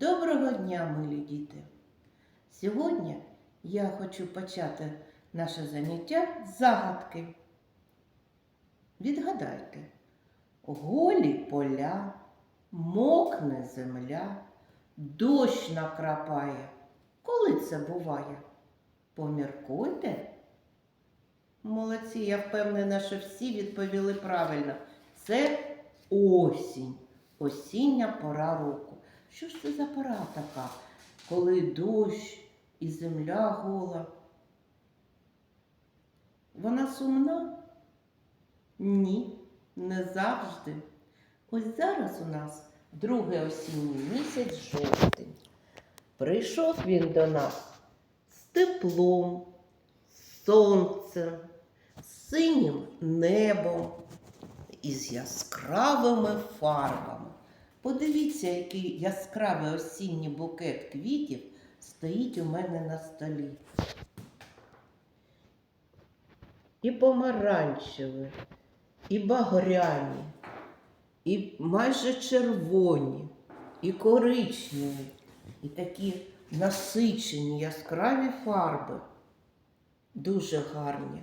Доброго дня, милі діти! Сьогодні я хочу почати наше заняття з загадки. Відгадайте, голі поля, мокне земля, дощ накрапає. Коли це буває? Поміркуйте. Молодці, я впевнена, що всі відповіли правильно. Це осінь, осіння пора року. Що ж це за пора така, коли дощ і земля гола? Вона сумна? Ні, не завжди. Ось зараз у нас другий осінній місяць жовтень. Прийшов він до нас з теплом, сонцем, з синім небом і з яскравими фарбами. Подивіться, який яскравий осінній букет квітів стоїть у мене на столі. І помаранчеві, і багряні, і майже червоні, і коричневі, і такі насичені яскраві фарби. Дуже гарні.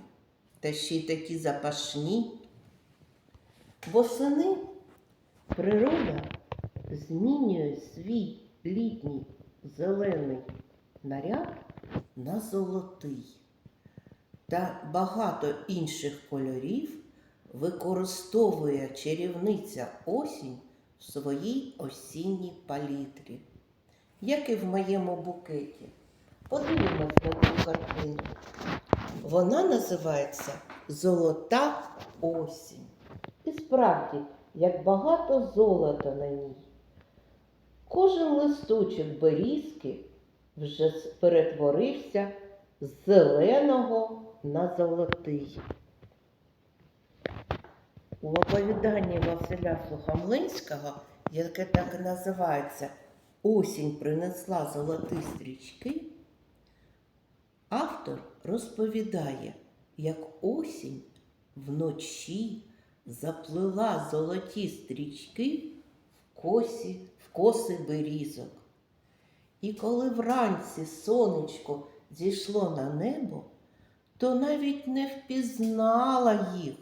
Та ще й такі запашні. Восени природа змінює свій літній зелений наряд на золотий. Та багато інших кольорів використовує чарівниця осінь в своїй осінній палітрі, як і в моєму букеті. Подивимось на цю картину. Вона називається Золота осінь. І справді, як багато золота на ній. Кожен листочок берізки вже перетворився з зеленого на золотий. У оповіданні Василя Сухомлинського, яке так і називається Осінь принесла золоті стрічки, автор розповідає, як осінь вночі заплила золоті стрічки косі, в коси берізок. І коли вранці сонечко зійшло на небо, то навіть не впізнала їх,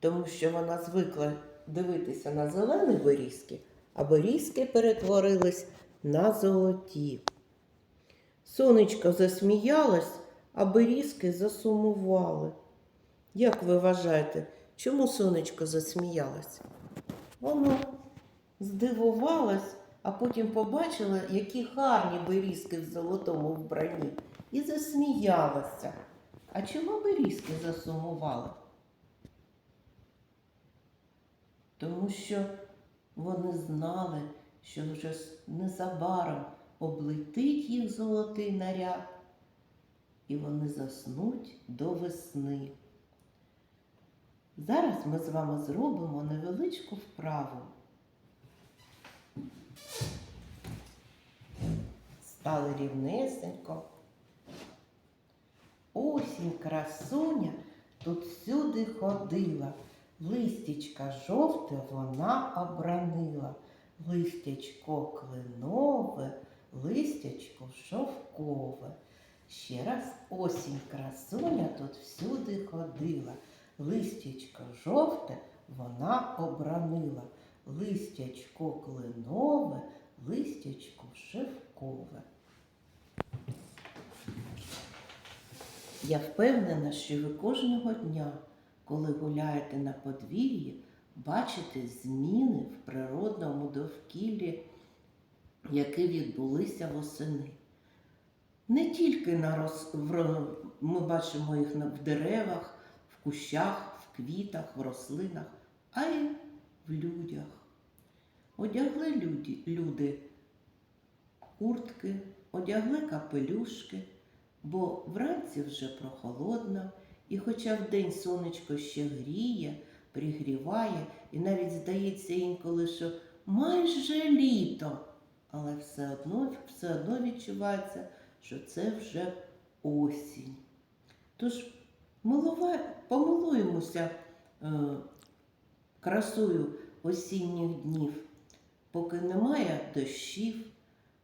тому що вона звикла дивитися на зелені берізки, а берізки перетворились на золоті. Сонечко засміялось, а берізки засумували. Як ви вважаєте, чому сонечко засміялось? Воно здивувалось, а потім побачила, які гарні берізки в золотому вбранні, і засміялася. А чому берізки засумували? Тому що вони знали, що вже незабаром облетить їх золотий наряд, і вони заснуть до весни. Зараз ми з вами зробимо невеличку вправу. Стали рівнесенько. Осінь красуня тут всюди ходила. Листячка жовте вона обранила. Листячко кленове, листячко шовкове. Ще раз осінь красуня тут всюди ходила. Листячко жовте вона обранила. Листячко кленове, листячко шевкове. Я впевнена, що ви кожного дня, коли гуляєте на подвір'ї, бачите зміни в природному довкіллі, які відбулися восени. Не тільки на роз... ми бачимо їх в деревах, в кущах, в квітах, в рослинах, а й в людях. Одягли люди, люди куртки, одягли капелюшки, бо вранці вже прохолодно, і хоча вдень сонечко ще гріє, пригріває, і навіть здається інколи, що майже літо, але все одно, все одно відчувається, що це вже осінь. Тож помилуємося е, красою осінніх днів. поки немає дощів,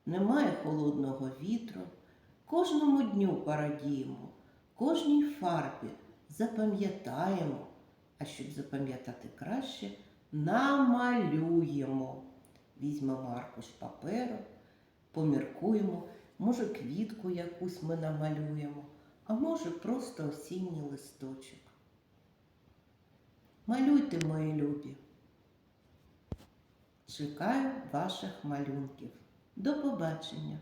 немає холодного вітру. Кожному дню порадіємо, кожній фарбі запам'ятаємо, а щоб запам'ятати краще, намалюємо. Візьмемо аркуш паперу, поміркуємо, може квітку якусь ми намалюємо, а може просто осінній листочок. Малюйте, мої любі. Чекаю ваших малюнків. До побачення!